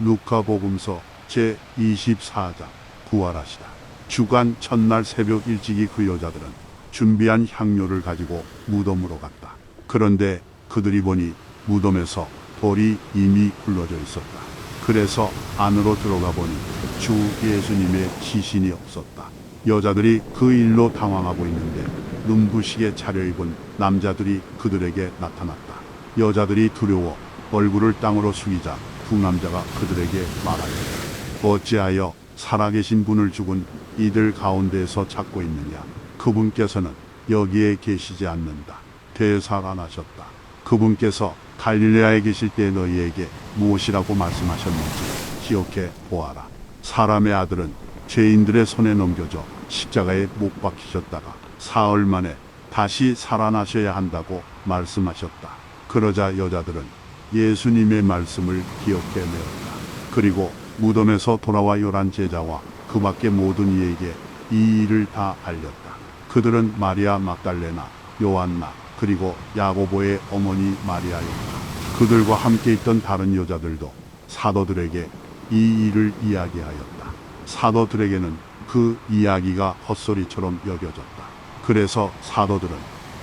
루카복음서 제24장 부활하시다. 주간 첫날 새벽 일찍이 그 여자들은 준비한 향료를 가지고 무덤으로 갔다. 그런데 그들이 보니 무덤에서 돌이 이미 굴러져 있었다. 그래서 안으로 들어가 보니 주 예수님의 시신이 없었다. 여자들이 그 일로 당황하고 있는데 눈부시게 차려입은 남자들이 그들에게 나타났다. 여자들이 두려워 얼굴을 땅으로 숙이자 두 남자가 그들에게 말하였다. 어찌하여 살아계신 분을 죽은 이들 가운데에서 찾고 있느냐? 그분께서는 여기에 계시지 않는다. 되살아나셨다. 그분께서 갈릴레아에 계실 때 너희에게 무엇이라고 말씀하셨는지 기억해 보아라. 사람의 아들은 죄인들의 손에 넘겨져 십자가에 못 박히셨다가 사흘 만에 다시 살아나셔야 한다고 말씀하셨다. 그러자 여자들은 예수님의 말씀을 기억해 내었다. 그리고 무덤에서 돌아와 요란 제자와 그 밖의 모든 이에게 이 일을 다 알렸다. 그들은 마리아 막달레나, 요한나, 그리고 야고보의 어머니 마리아였다. 그들과 함께 있던 다른 여자들도 사도들에게 이 일을 이야기하였다. 사도들에게는 그 이야기가 헛소리처럼 여겨졌다. 그래서 사도들은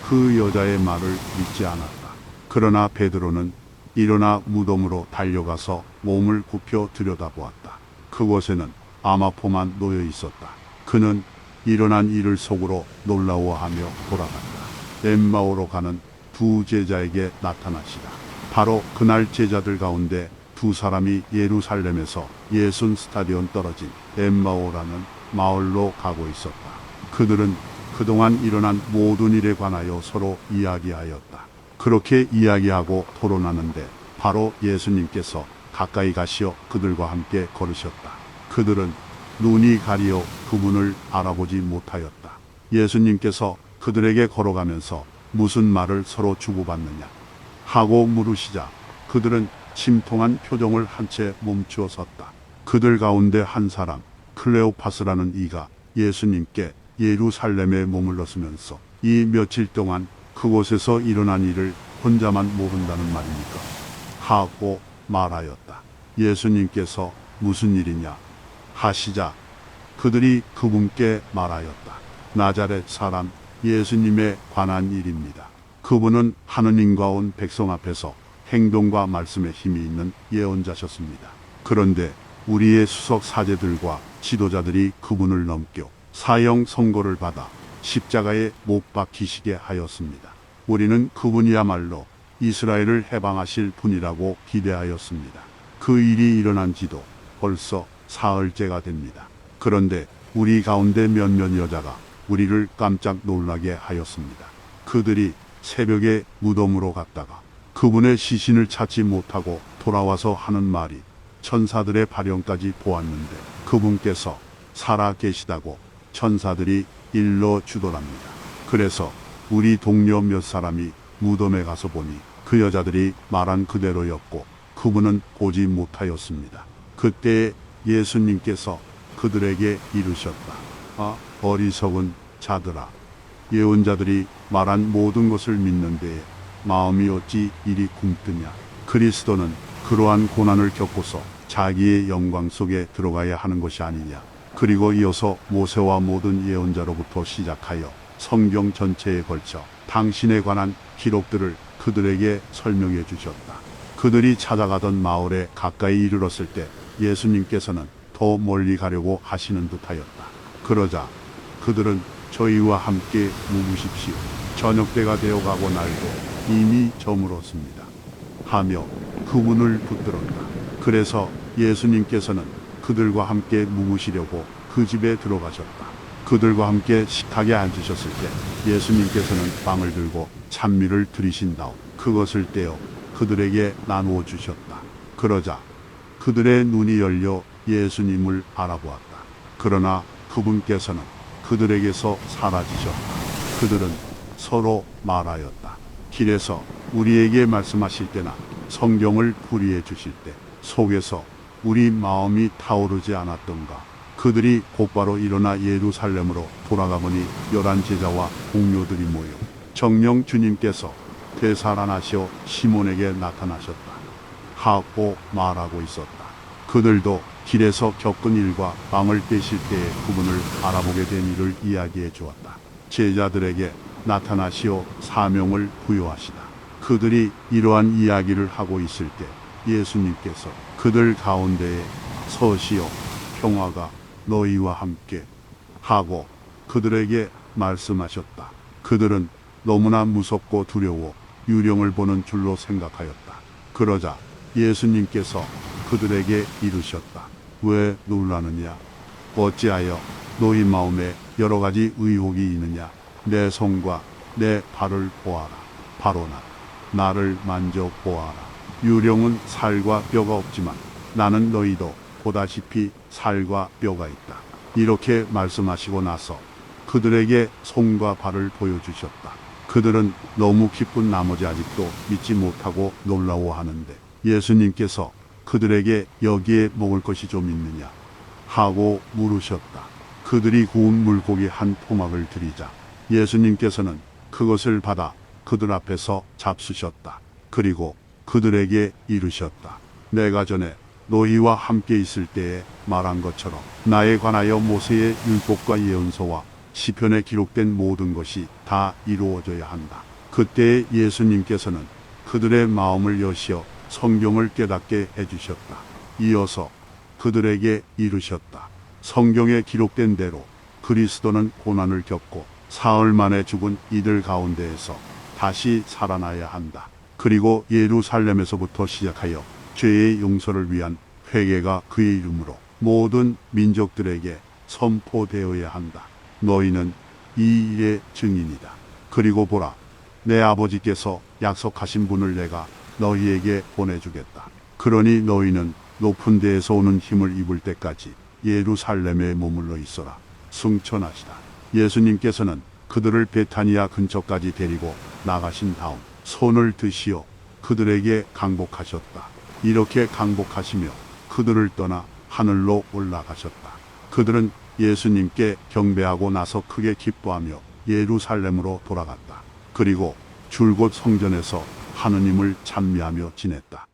그 여자의 말을 믿지 않았다. 그러나 베드로는 일어나 무덤으로 달려가서 몸을 굽혀 들여다보았다. 그곳에는 아마포만 놓여 있었다. 그는 일어난 일을 속으로 놀라워하며 돌아갔다. 엠마오로 가는 두 제자에게 나타나시다. 바로 그날 제자들 가운데 두 사람이 예루살렘에서 예순 스타디온 떨어진 엠마오라는 마을로 가고 있었다. 그들은 그동안 일어난 모든 일에 관하여 서로 이야기하였다. 그렇게 이야기하고 토론하는데 바로 예수님께서 가까이 가시어 그들과 함께 걸으셨다. 그들은 눈이 가리어 그분을 알아보지 못하였다. 예수님께서 그들에게 걸어가면서 무슨 말을 서로 주고받느냐 하고 물으시자 그들은 침통한 표정을 한 채 멈추어 섰다. 그들 가운데 한 사람 클레오파스라는 이가 예수님께 예루살렘에 머물렀으면서 이 며칠 동안 그곳에서 일어난 일을 혼자만 모른다는 말입니까? 하고 말하였다. 예수님께서 무슨 일이냐 하시자 그들이 그분께 말하였다. 나자렛 사람 예수님에 관한 일입니다. 그분은 하느님과 온 백성 앞에서 행동과 말씀에 힘이 있는 예언자셨습니다. 그런데 우리의 수석 사제들과 지도자들이 그분을 넘겨 사형 선고를 받아 십자가에 못 박히시게 하였습니다. 우리는 그분이야말로 이스라엘을 해방하실 분이라고 기대하였습니다. 그 일이 일어난 지도 벌써 사흘째가 됩니다. 그런데 우리 가운데 몇몇 여자가 우리를 깜짝 놀라게 하였습니다. 그들이 새벽에 무덤으로 갔다가 그분의 시신을 찾지 못하고 돌아와서 하는 말이 천사들의 발령까지 보았는데 그분께서 살아 계시다고 천사들이 일러 주더랍니다. 그래서 우리 동료 몇 사람이 무덤에 가서 보니 그 여자들이 말한 그대로였고 그분은 보지 못하였습니다. 그때 예수님께서 그들에게 이르셨다. 아, 어리석은 자들아. 예언자들이 말한 모든 것을 믿는데 마음이 어찌 이리 굼뜨냐. 그리스도는 그러한 고난을 겪고서 자기의 영광 속에 들어가야 하는 것이 아니냐. 그리고 이어서 모세와 모든 예언자로부터 시작하여 성경 전체에 걸쳐 당신에 관한 기록들을 그들에게 설명해 주셨다. 그들이 찾아가던 마을에 가까이 이르렀을 때 예수님께서는 더 멀리 가려고 하시는 듯하였다. 그러자 그들은 저희와 함께 묵으십시오. 저녁 때가 되어가고 날도 이미 저물었습니다. 하며 그분을 붙들었다. 그래서 예수님께서는 그들과 함께 묵으시려고 그 집에 들어가셨다. 그들과 함께 식탁에 앉으셨을 때 예수님께서는 빵을 들고 찬미를 다음 그것을 떼어 그들에게 나누어 주셨다. 그러자 그들의 눈이 열려 예수님을 알아보았다. 그러나 그분께서는 그들에게서 사라지셨다. 그들은 서로 말하였다. 길에서 우리에게 말씀하실 때나 성경을 풀이해 주실 때 속에서 우리 마음이 타오르지 않았던가. 그들이 곧바로 일어나 예루살렘으로 돌아가 보니 열한 제자와 동료들이 모여 정령 주님께서 되살아나시어 시몬에게 나타나셨다. 하고 말하고 있었다. 그들도 길에서 겪은 일과 빵을 떼실 때의 부분을 알아보게 된 일을 이야기해 주었다. 제자들에게 나타나시어 사명을 부여하시다. 그들이 이러한 이야기를 하고 있을 때 예수님께서 그들 가운데에 서시어 평화가 너희와 함께 하고 그들에게 말씀하셨다. 그들은 너무나 무섭고 두려워 유령을 보는 줄로 생각하였다. 그러자 예수님께서 그들에게 이르셨다. 왜 놀라느냐? 어찌하여 너희 마음에 여러 가지 의혹이 있느냐? 내 손과 내 발을 보아라. 바로 나. 나를 만져 보아라. 유령은 살과 뼈가 없지만 나는 너희도 보다시피 살과 뼈가 있다. 이렇게 말씀하시고 나서 그들에게 손과 발을 보여주셨다. 그들은 너무 기쁜 나머지 아직도 믿지 못하고 놀라워하는데 예수님께서 그들에게 여기에 먹을 것이 좀 있느냐 하고 물으셨다. 그들이 구운 물고기 한 토막을 드리자 예수님께서는 그것을 받아 그들 앞에서 잡수셨다. 그리고 그들에게 이르셨다. 내가 전에 너희와 함께 있을 때에 말한 것처럼 나에 관하여 모세의 율법과 예언서와 시편에 기록된 모든 것이 다 이루어져야 한다. 그때 예수님께서는 그들의 마음을 여시어 성경을 깨닫게 해주셨다. 이어서 그들에게 이르셨다. 성경에 기록된 대로 그리스도는 고난을 겪고 사흘 만에 죽은 이들 가운데에서 다시 살아나야 한다. 그리고 예루살렘에서부터 시작하여 죄의 용서를 위한 회개가 그의 이름으로 모든 민족들에게 선포되어야 한다. 너희는 이 일의 증인이다. 그리고 보라, 내 아버지께서 약속하신 분을 내가 너희에게 보내주겠다. 그러니 너희는 높은 데에서 오는 힘을 입을 때까지 예루살렘에 머물러 있어라. 승천하시다. 예수님께서는 그들을 베타니아 근처까지 데리고 나가신 다음 손을 드시어 그들에게 강복하셨다. 이렇게 강복하시며 그들을 떠나 하늘로 올라가셨다. 그들은 예수님께 경배하고 나서 크게 기뻐하며 예루살렘으로 돌아갔다. 그리고 줄곧 성전에서 하느님을 찬미하며 지냈다.